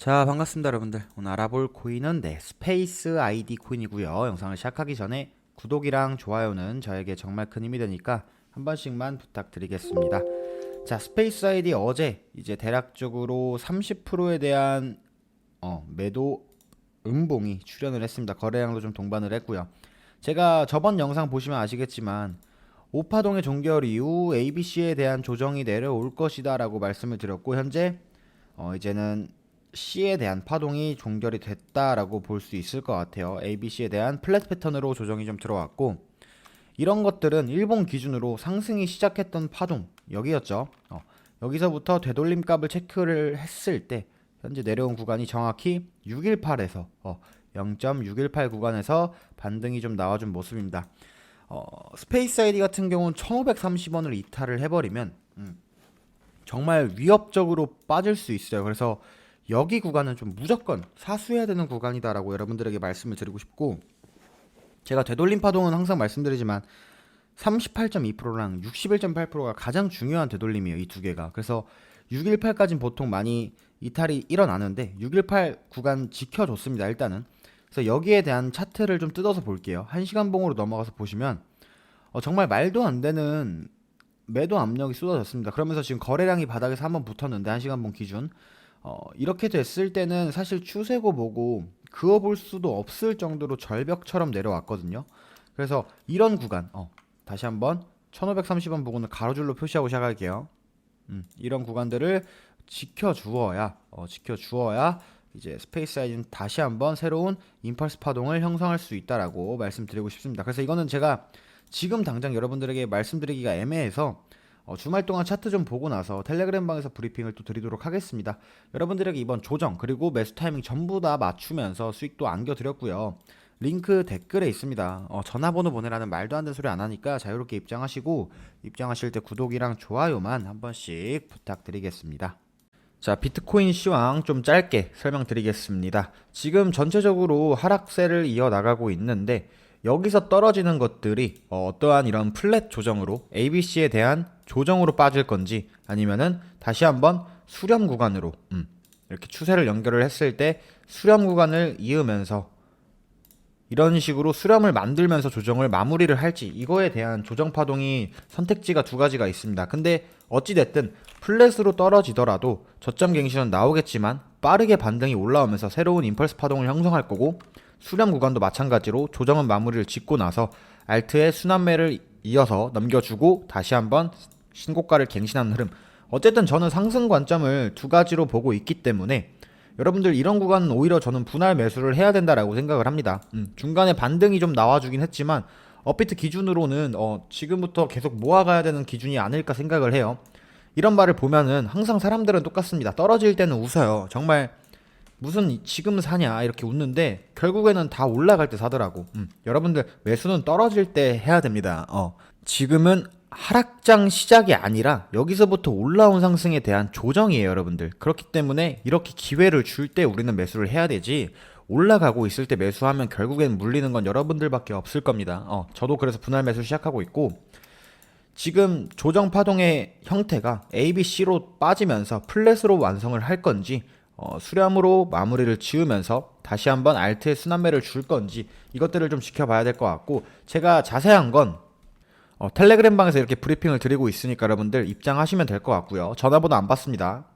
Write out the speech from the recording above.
자 반갑습니다 여러분들. 오늘 알아볼 코인은 네 스페이스 아이디 코인이고요. 영상을 시작하기 전에 구독이랑 좋아요는 저에게 정말 큰 힘이 되니까 한 번씩만 부탁드리겠습니다. 자 스페이스 아이디 어제 이제 대략적으로 30%에 대한 어, 매도 음봉이 출현을 했습니다. 거래량도 좀 동반을 했고요. 제가 저번 영상 보시면 아시겠지만 오파동의 종결 이후 ABC에 대한 조정이 내려올 것이다 라고 말씀을 드렸고 현재 어, 이제는 C에 대한 파동이 종결이 됐다라고 볼 수 있을 것 같아요. ABC에 대한 플랫 패턴으로 조정이 좀 들어왔고 이런 것들은 일본 기준으로 상승이 시작했던 파동 여기였죠. 어, 여기서부터 되돌림 값을 체크를 했을 때 현재 내려온 구간이 정확히 618에서 어, 0.618 구간에서 반등이 좀 나와준 모습입니다. 어, 스페이스 아이디 같은 경우는 1530원을 이탈을 해버리면 음, 정말 위협적으로 빠질 수 있어요. 그래서 여기 구간은 좀 무조건 사수해야 되는 구간이다라고 여러분들에게 말씀을 드리고 싶고 제가 되돌림 파동은 항상 말씀드리지만 38.2%랑 61.8%가 가장 중요한 되돌림이에요. 이 두 개가. 그래서 618까지는 보통 많이 이탈이 일어나는데 618 구간 지켜줬습니다. 일단은. 그래서 여기에 대한 차트를 좀 뜯어서 볼게요. 1시간 봉으로 넘어가서 보시면 어, 정말 말도 안 되는 매도 압력이 쏟아졌습니다. 그러면서 지금 거래량이 바닥에서 한번 붙었는데 1시간 봉 기준 어, 이렇게 됐을 때는 사실 추세고 보고 그어볼 수도 없을 정도로 절벽처럼 내려왔거든요. 그래서 이런 구간, 어, 다시 한번 1530원 부분을 가로줄로 표시하고 시작할게요. 음, 이런 구간들을 지켜주어야, 어, 지켜주어야 이제 스페이스 아이는 다시 한번 새로운 임펄스 파동을 형성할 수 있다라고 말씀드리고 싶습니다. 그래서 이거는 제가 지금 당장 여러분들에게 말씀드리기가 애매해서 어, 주말 동안 차트 좀 보고 나서 텔레그램 방에서 브리핑을 또 드리도록 하겠습니다. 여러분들에게 이번 조정 그리고 매수 타이밍 전부 다 맞추면서 수익도 안겨드렸고요. 링크 댓글에 있습니다. 어, 전화번호 보내라는 말도 안 되는 소리 안 하니까 자유롭게 입장하시고 입장하실 때 구독이랑 좋아요만 한 번씩 부탁드리겠습니다. 자, 비트코인 시황 좀 짧게 설명드리겠습니다. 지금 전체적으로 하락세를 이어나가고 있는데 여기서 떨어지는 것들이 어, 어떠한 이런 플랫 조정으로 ABC에 대한 조정으로 빠질 건지 아니면은 다시 한번 수렴 구간으로 음, 이렇게 추세를 연결을 했을 때 수렴 구간을 이으면서 이런 식으로 수렴을 만들면서 조정을 마무리를 할지 이거에 대한 조정 파동이 선택지가 두 가지가 있습니다. 근데 어찌 됐든 플랫으로 떨어지더라도 저점 갱신은 나오겠지만 빠르게 반등이 올라오면서 새로운 임펄스 파동을 형성할 거고 수렴 구간도 마찬가지로 조정은 마무리를 짓고 나서 알트의 순환매를 이어서 넘겨주고 다시 한번 신고가를 갱신하는 흐름. 어쨌든 저는 상승 관점을 두 가지로 보고 있기 때문에 여러분들 이런 구간은 오히려 저는 분할 매수를 해야 된다라고 생각을 합니다. 음, 중간에 반등이 좀 나와주긴 했지만 업비트 기준으로는 어, 지금부터 계속 모아가야 되는 기준이 아닐까 생각을 해요. 이런 말을 보면은 항상 사람들은 똑같습니다. 떨어질 때는 웃어요. 정말 무슨 지금 사냐 이렇게 웃는데 결국에는 다 올라갈 때 사더라고. 음, 여러분들 매수는 떨어질 때 해야 됩니다. 어, 지금은 하락장 시작이 아니라 여기서부터 올라온 상승에 대한 조정이에요, 여러분들. 그렇기 때문에 이렇게 기회를 줄 때 우리는 매수를 해야 되지. 올라가고 있을 때 매수하면 결국엔 물리는 건 여러분들밖에 없을 겁니다. 어, 저도 그래서 분할 매수 시작하고 있고 지금 조정 파동의 형태가 A, B, C로 빠지면서 플랫으로 완성을 할 건지 어, 수렴으로 마무리를 지으면서 다시 한번 알트의 순환매를 줄 건지 이것들을 좀 지켜봐야 될 것 같고 제가 자세한 건 어, 텔레그램 방에서 이렇게 브리핑을 드리고 있으니까 여러분들 입장하시면 될 것 같고요. 전화번호 안 받습니다.